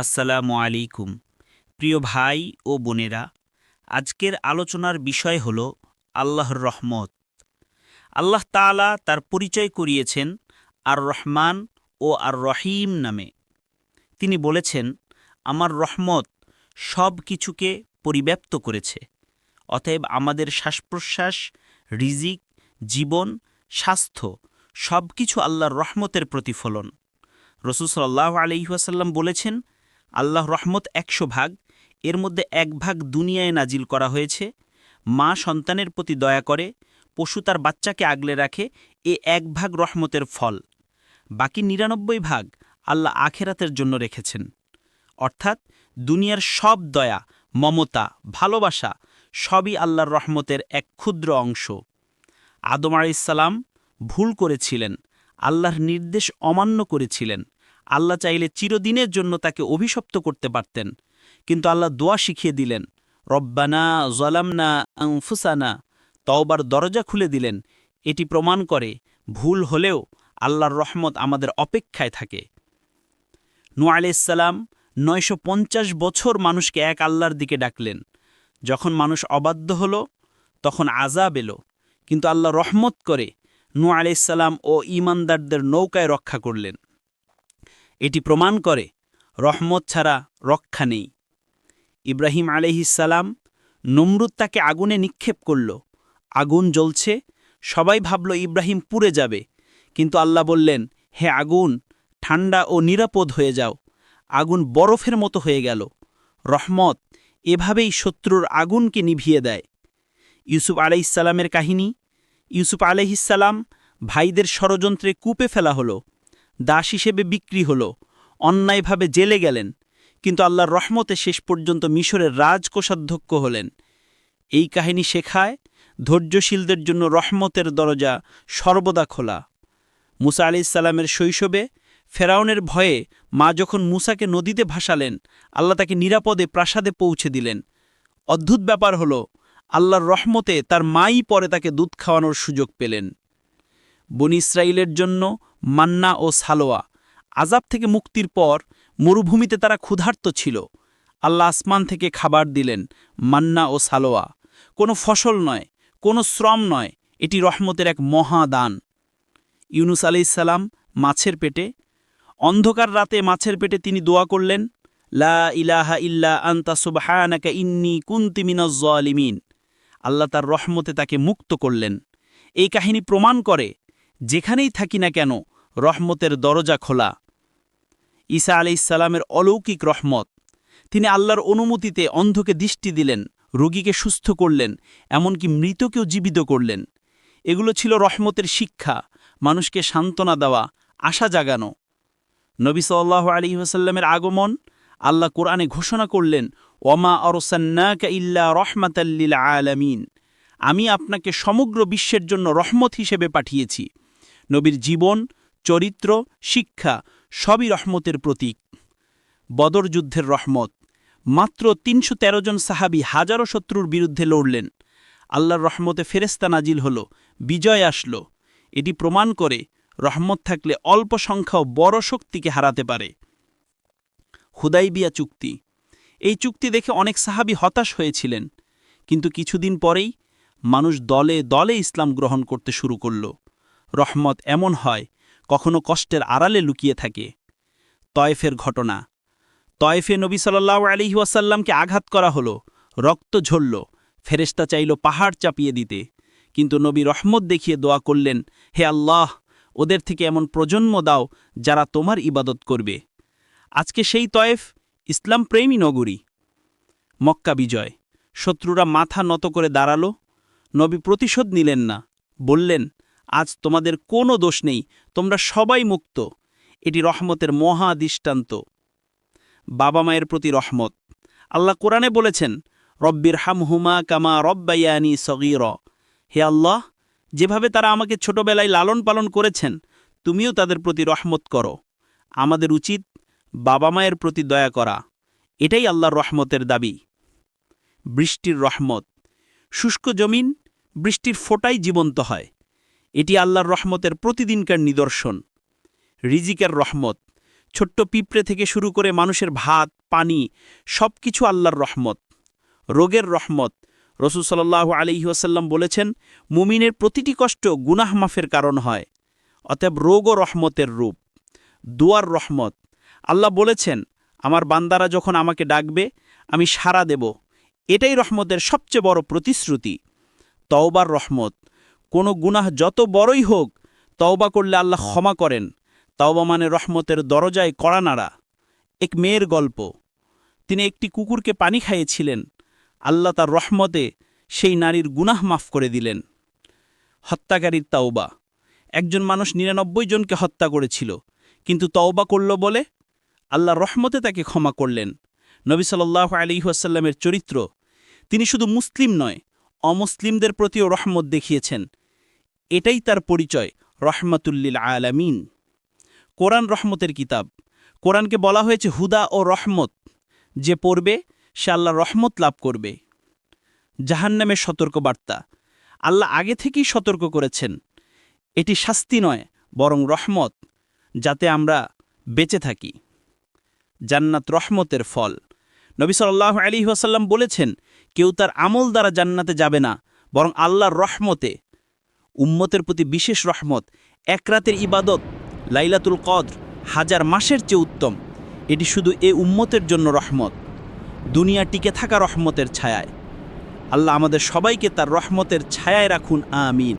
আসসালামু আলাইকুম। প্রিয় ভাই ও বোনেরা, আজকের আলোচনার বিষয় হল আল্লাহর রহমত। আল্লাহ তাআলা তার পরিচয় করিয়েছেন আর রহমান ও আর রহিম নামে। তিনি বলেছেন, আমার রহমত সব কিছুকে পরিব্যাপ্ত করেছে। অতএব আমাদের শ্বাস প্রশ্বাস রিজিক, জীবন, স্বাস্থ্য সব কিছু আল্লাহর রহমতের প্রতিফলন। রসুল সাল্লাহ আলহিহাসাল্লাম বলেছেন আল্লাহ রহমত একশো ভাগ, এর মধ্যে এক ভাগ দুনিয়ায় নাজিল করা হয়েছে। মা সন্তানের প্রতি দয়া করে, পশু তার বাচ্চাকে আগলে রাখে, এ এক ভাগ রহমতের ফল। বাকি নিরানব্বই ভাগ আল্লাহ আখেরাতের জন্য রেখেছেন। অর্থাৎ দুনিয়ার সব দয়া, মমতা, ভালোবাসা সবই আল্লাহর রহমতের এক ক্ষুদ্র অংশ। আদম আলাইসাল্লাম ভুল করেছিলেন, আল্লাহর নির্দেশ অমান্য করেছিলেন আল্লাহ চাইলে চিরদিনের জন্য তাকে অভিশপ্ত করতে পারতেন। কিন্তু আল্লাহ দোয়া শিখিয়ে দিলেন, রব্বানা জলামনা আংফুসানা তওবার দরজা খুলে দিলেন। এটি প্রমাণ করে ভুল হলেও আল্লাহর রহমত আমাদের অপেক্ষায় থাকে। নু আলাইসাল্লাম নয়শো পঞ্চাশ বছর মানুষকে এক আল্লাহর দিকে ডাকলেন। যখন মানুষ অবাধ্য হল, তখন আজাব এলো। কিন্তু আল্লাহ রহমত করে নু আলাইসাল্লাম ও ইমানদারদের নৌকায় রক্ষা করলেন। এটি প্রমাণ করে, রহমত ছাড়া রক্ষা নেই। ইব্রাহিম আলহিসাল্লাম নমরুদ তাকে আগুনে নিক্ষেপ করল। আগুন জ্বলছে, সবাই ভাবল ইব্রাহিম পুড়ে যাবে। কিন্তু আল্লাহ বললেন, হে আগুন, ঠান্ডা ও নিরাপদ হয়ে যাও। আগুন বরফের মতো হয়ে গেল। রহমত এভাবেই শত্রুর আগুনকে নিভিয়ে দেয়। ইউসুফ আলাইসাল্লামের কাহিনী, ইউসুফ আলহিসাল্লাম ভাইদের ষড়যন্ত্রে কূপে ফেলা হলো। দাস হিসেবে বিক্রি হল, অন্যায়ভাবে জেলে গেলেন, কিন্তু আল্লাহর রহমতে শেষ পর্যন্ত মিশরের রাজকোষাধ্যক্ষ হলেন। এই কাহিনী শেখায় ধৈর্যশীলদের জন্য রহমতের দরজা সর্বদা খোলা। মুসা আলি ইসাল্লামের শৈশবে ফেরাউনের ভয়ে মা যখন মুসাকে নদীতে ভাসালেন, আল্লাহ তাকে নিরাপদে প্রাসাদে পৌঁছে দিলেন। অদ্ভুত ব্যাপার হল, আল্লাহর রহমতে তার মাই পরে তাকে দুধ খাওয়ানোর সুযোগ পেলেন। বনি ইসরায়েলের জন্য মান্না ও সালোয়া। আজাব থেকে মুক্তির পর মরুভূমিতে তারা ক্ষুধার্ত ছিল। আল্লাহ আসমান থেকে খাবার দিলেন মান্না ও সালোয়া। কোনো ফসল নয়, কোনো শ্রম নয়, এটি রহমতের এক মহাদান ইউনুস আলাইসাল্লাম মাছের পেটে, অন্ধকার রাতে মাছের পেটে তিনি দোয়া করলেন, লা ইলাহা ইল্লা আন্তা সুবহানাকা ইন্নি কুন্তি মিনাজ্জালিমিন আল্লাহ তার রহমতে তাকে মুক্ত করলেন। এই কাহিনী প্রমাণ করে যেখানেই থাকি না কেন, রহমতের দরজা খোলা। ঈসা আলাইসাল্লামের অলৌকিক রহমত। তিনি আল্লাহর অনুমতিতে অন্ধকে দৃষ্টি দিলেন, রোগীকে সুস্থ করলেন, এমনকি মৃতকেও জীবিত করলেন। এগুলো ছিল রহমতের শিক্ষা, মানুষকে সান্ত্বনা দেওয়া, আশা জাগানো। নবী সাল্লাহ আলী ওসাল্লামের আগমন, আল্লাহ কোরআনে ঘোষণা করলেন, ওমা অরসান্নাকা ইল্লা রহমাতাল্লিল আলামিন। আমি আপনাকে সমগ্র বিশ্বের জন্য রহমত হিসেবে পাঠিয়েছি। নবীর জীবন, চরিত্র, শিক্ষা সবই রহমতের প্রতীক। বদর যুদ্ধের রহমত। মাত্র তিনশো তেরো জন সাহাবি হাজারো শত্রুর বিরুদ্ধে লড়লেন। আল্লাহর রহমতে ফেরেস্তা নাজিল হল, বিজয় আসল। এটি প্রমাণ করে রহমত থাকলে অল্প সংখ্যাও বড় শক্তিকে হারাতে পারে। হুদাইবিয়া চুক্তি। এই চুক্তি দেখে অনেক সাহাবি হতাশ হয়েছিলেন। কিন্তু কিছুদিন পরেই মানুষ দলে দলে ইসলাম গ্রহণ করতে শুরু করল। রহমত এমন হয়, কখনো কষ্টের আড়ালে লুকিয়ে থাকে। তয়েফের ঘটনা। তয়েফে নবী সাল্লাহ আলিহি ওয়াসাল্লামকে আঘাত করা হলো, রক্ত ঝরল ফেরেস্তা চাইল পাহাড় চাপিয়ে দিতে। কিন্তু নবী রহমত দেখিয়ে দোয়া করলেন, হে আল্লাহ, ওদের থেকে এমন প্রজন্ম দাও যারা তোমার ইবাদত করবে। আজকে সেই তয়েফ ইসলাম প্রেমী নগরী। মক্কা বিজয়। শত্রুরা মাথা নত করে দাঁড়াল। নবী প্রতিশোধ নিলেন না। বললেন আজ তোমাদের কোনো দোষ নেই, তোমরা সবাই মুক্ত। এটি রহমতের মহা দৃষ্টান্ত। বাবা মায়ের প্রতি রহমত। আল্লাহ কোরআনে বলেছেন, রব্বির হামহুমা কামা রব্বাইয়ানি সগির। হে আল্লাহ, যেভাবে তারা আমাকে ছোটবেলায় লালন পালন করেছেন, তুমিও তাদের প্রতি রহমত করো। আমাদের উচিত বাবা মায়ের প্রতি দয়া করা। এটাই আল্লাহর রহমতের দাবি। বৃষ্টির রহমত। শুষ্ক জমিন বৃষ্টির ফোটাই জীবন্ত হয়। এটি আল্লাহর রহমতের প্রতিদিনকার নিদর্শন। রিজিকের রহমত, ছোট্ট পিঁপড়ে থেকে শুরু করে মানুষের ভাত, পানি সব কিছু আল্লাহর রহমত। রোগের রহমত, রসুল সাল্লাহ আলিহি ওয়াসাল্লাম বলেছেন, মুমিনের প্রতিটি কষ্ট গুনাহ মাফের কারণ হয়। অতএব রোগ ও রহমতের রূপ। দুয়ার রহমত, আল্লাহ বলেছেন, আমার বান্দারা যখন আমাকে ডাকবে, আমি সাড়া দেব। এটাই রহমতের সবচেয়ে বড় প্রতিশ্রুতি। তওবার রহমত কোনো গুনাহ যত বড়ই হোক, তওবা করলে আল্লাহ ক্ষমা করেন। তওবা মানে রহমতের দরজায় কড়া নাড়া। এক মেয়ের গল্প। তিনি একটি কুকুরকে পানি খাইয়েছিলেন। আল্লাহ তার রহমতে সেই নারীর গুনাহ মাফ করে দিলেন। হত্যাকারীর তাওবা। একজন মানুষ নিরানব্বই জনকে হত্যা করেছিল, কিন্তু তওবা করল বলে আল্লাহ রহমতে তাকে ক্ষমা করলেন। নবী সাল্লাহ আলিহাসাল্লামের চরিত্র। তিনি শুধু মুসলিম নয়, অমুসলিমদের প্রতিও রহমত দেখিয়েছেন। এটাই তার পরিচয়, রহমতুল্লিল আলামিন। কোরআন রহমতের কিতাব। কোরআনকে বলা হয়েছে হুদা ও রহমত। যে পড়বে, সে আল্লাহ রহমত লাভ করবে। জাহান্নামের সতর্কবার্তা। আল্লাহ আগে থেকেই সতর্ক করেছেন। এটি শাস্তি নয়, বরং রহমত, যাতে আমরা বেঁচে থাকি। জান্নাত রহমতের ফল। নবী সাল্লাহ আলী ওয়াসাল্লাম বলেছেন, কেউ তার আমল দ্বারা জান্নাতে যাবে না, বরং আল্লাহর রহমতে উম্মতের প্রতি বিশেষ রহমত। এক রাতের ইবাদত, লাইলাতুল কদ্র, হাজার মাসের চেয়ে উত্তম। এটি শুধু এ উম্মতের জন্য রহমত। দুনিয়া টিকে থাকা রহমতের ছায়ায়। আল্লাহ আমাদের সবাইকে তার রহমতের ছায়ায় রাখুন, আমিন।